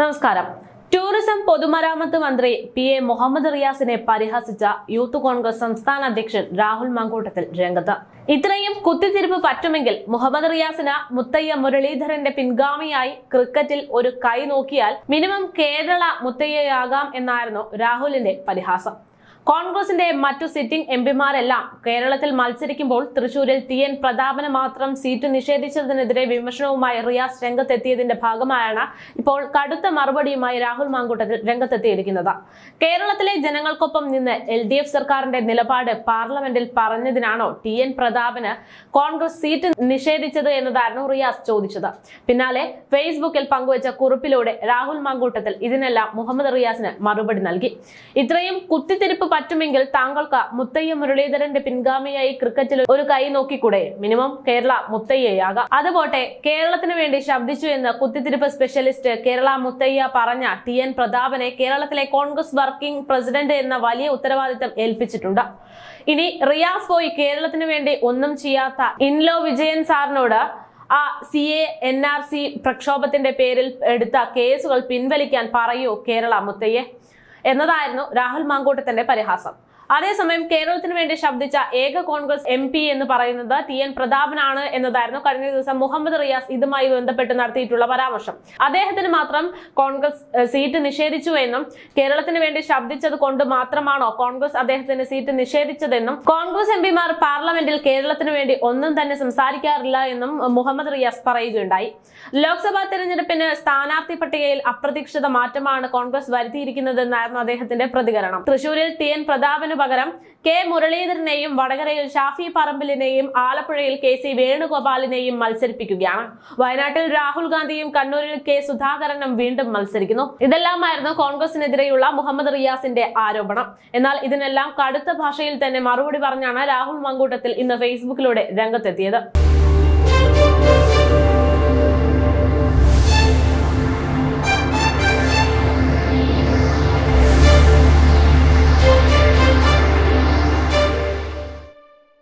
നമസ്കാരം. ടൂറിസം പൊതുമരാമത്ത് മന്ത്രി പി എ മുഹമ്മദ് റിയാസിനെ പരിഹസിച്ച യൂത്ത് കോൺഗ്രസ് സംസ്ഥാന അധ്യക്ഷൻ രാഹുൽ മങ്കൂട്ടത്തിൽ രംഗത്ത്. ഇത്രയും കുത്തിത്തിരിപ്പ് പറ്റുമെങ്കിൽ മുഹമ്മദ് റിയാസിന് മുത്തയ്യ മുരളീധരന്റെ പിൻഗാമിയായി ക്രിക്കറ്റിൽ ഒരു കൈ നോക്കിയാൽ മിനിമം കേരള മുത്തയ്യയാകാം എന്നായിരുന്നു രാഹുലിന്റെ പരിഹാസം. കോൺഗ്രസിന്റെ മറ്റു സിറ്റിംഗ് എംപിമാരെല്ലാം കേരളത്തിൽ മത്സരിക്കുമ്പോൾ തൃശൂരിൽ ടി എൻ പ്രതാപന് മാത്രം സീറ്റ് നിഷേധിച്ചതിനെതിരെ വിമർശനവുമായി റിയാസ് രംഗത്തെത്തിയതിന്റെ ഭാഗമായാണ് ഇപ്പോൾ കടുത്ത മറുപടിയുമായി രാഹുൽ മാങ്കൂട്ടത്തിൽ രംഗത്തെത്തിയിരിക്കുന്നത്. കേരളത്തിലെ ജനങ്ങൾക്കൊപ്പം നിന്ന് എൽ ഡി എഫ് സർക്കാരിന്റെ നിലപാട് പാർലമെന്റിൽ പറഞ്ഞതിനാണോ ടി എൻ പ്രതാപന് കോൺഗ്രസ് സീറ്റ് നിഷേധിച്ചത് എന്നതായിരുന്നു റിയാസ് ചോദിച്ചത്. പിന്നാലെ ഫേസ്ബുക്കിൽ പങ്കുവച്ച കുറിപ്പിലൂടെ രാഹുൽ മാങ്കൂട്ടത്തിൽ ഇതിനെല്ലാം മുഹമ്മദ് റിയാസിന് മറുപടി നൽകി. ഇത്രയും കുത്തിത്തിരിപ്പ് പറ്റുമെങ്കിൽ താങ്കൾക്ക് മുത്തയ്യ മുരളീധരന്റെ പിൻഗാമിയായി ക്രിക്കറ്റിൽ ഒരു കൈ നോക്കിക്കൂടെ? മിനിമം കേരള മുത്തയ്യയാകാം. അതുപോട്ടെ കേരളത്തിന് വേണ്ടി ശബ്ദിച്ചു എന്ന് കുത്തിത്തിരിപ്പ് സ്പെഷ്യലിസ്റ്റ് കേരള മുത്തയ്യ പറഞ്ഞ ടി എൻ പ്രതാപനെ കേരളത്തിലെ കോൺഗ്രസ് വർക്കിംഗ് പ്രസിഡന്റ് എന്ന വലിയ ഉത്തരവാദിത്തം ഏൽപ്പിച്ചിട്ടുണ്ട്. ഇനി റിയാസ് പോയി കേരളത്തിന് വേണ്ടി ഒന്നും ചെയ്യാത്ത ഇൻലോ വിജയൻ സാറിനോട് ആ C A N R C പ്രക്ഷോഭത്തിന്റെ പേരിൽ എടുത്ത കേസുകൾ പിൻവലിക്കാൻ പറയൂ കേരള മുത്തയ്യെ. എന്നതായിരുന്നു രാഹുൽ മാങ്കൂട്ടത്തിന്റെ പരിഹാസം. അതേസമയം കേരളത്തിന് വേണ്ടി ശബ്ദിച്ച ഏക കോൺഗ്രസ് എം പി എന്ന് പറയുന്നത് ടി എൻ പ്രതാപനാണ് എന്നതായിരുന്നു കഴിഞ്ഞ ദിവസം മുഹമ്മദ് റിയാസ് ഇതുമായി ബന്ധപ്പെട്ട് നടത്തിയിട്ടുള്ള പരാമർശം. അദ്ദേഹത്തിന് മാത്രം കോൺഗ്രസ് സീറ്റ് നിഷേധിച്ചു എന്നും കേരളത്തിന് വേണ്ടി ശബ്ദിച്ചത് കൊണ്ട് മാത്രമാണോ കോൺഗ്രസ് അദ്ദേഹത്തിന് സീറ്റ് നിഷേധിച്ചതെന്നും കോൺഗ്രസ് എം പിമാർ പാർലമെന്റിൽ കേരളത്തിന് വേണ്ടി ഒന്നും തന്നെ സംസാരിക്കാറില്ല എന്നും മുഹമ്മദ് റിയാസ് പറയുകയുണ്ടായി. ലോക്സഭാ തെരഞ്ഞെടുപ്പിന് സ്ഥാനാർത്ഥി പട്ടികയിൽ അപ്രതീക്ഷിത മാറ്റമാണ് കോൺഗ്രസ് വരുത്തിയിരിക്കുന്നതെന്നായിരുന്നു അദ്ദേഹത്തിന്റെ പ്രതികരണം. തൃശൂരിൽ ടി എൻ പ്രതാപന് പകരം കെ മുരളീധരനെയും വടകരയിൽ ഷാഫി പറമ്പിലിനെയും ആലപ്പുഴയിൽ കെ സി വേണുഗോപാലിനെയും മത്സരിപ്പിക്കുകയാണ്. വയനാട്ടിൽ രാഹുൽ ഗാന്ധിയും കണ്ണൂരിൽ കെ സുധാകരനും വീണ്ടും മത്സരിക്കുന്നു. ഇതെല്ലാമായിരുന്നു കോൺഗ്രസിനെതിരെയുള്ള മുഹമ്മദ് റിയാസിന്റെ ആരോപണം. എന്നാൽ ഇതിനെല്ലാം കടുത്ത ഭാഷയിൽ തന്നെ മറുപടി പറഞ്ഞാണ് രാഹുൽ മങ്കൂട്ടത്തിൽ ഇന്ന് ഫേസ്ബുക്കിലൂടെ രംഗത്തെത്തിയത്.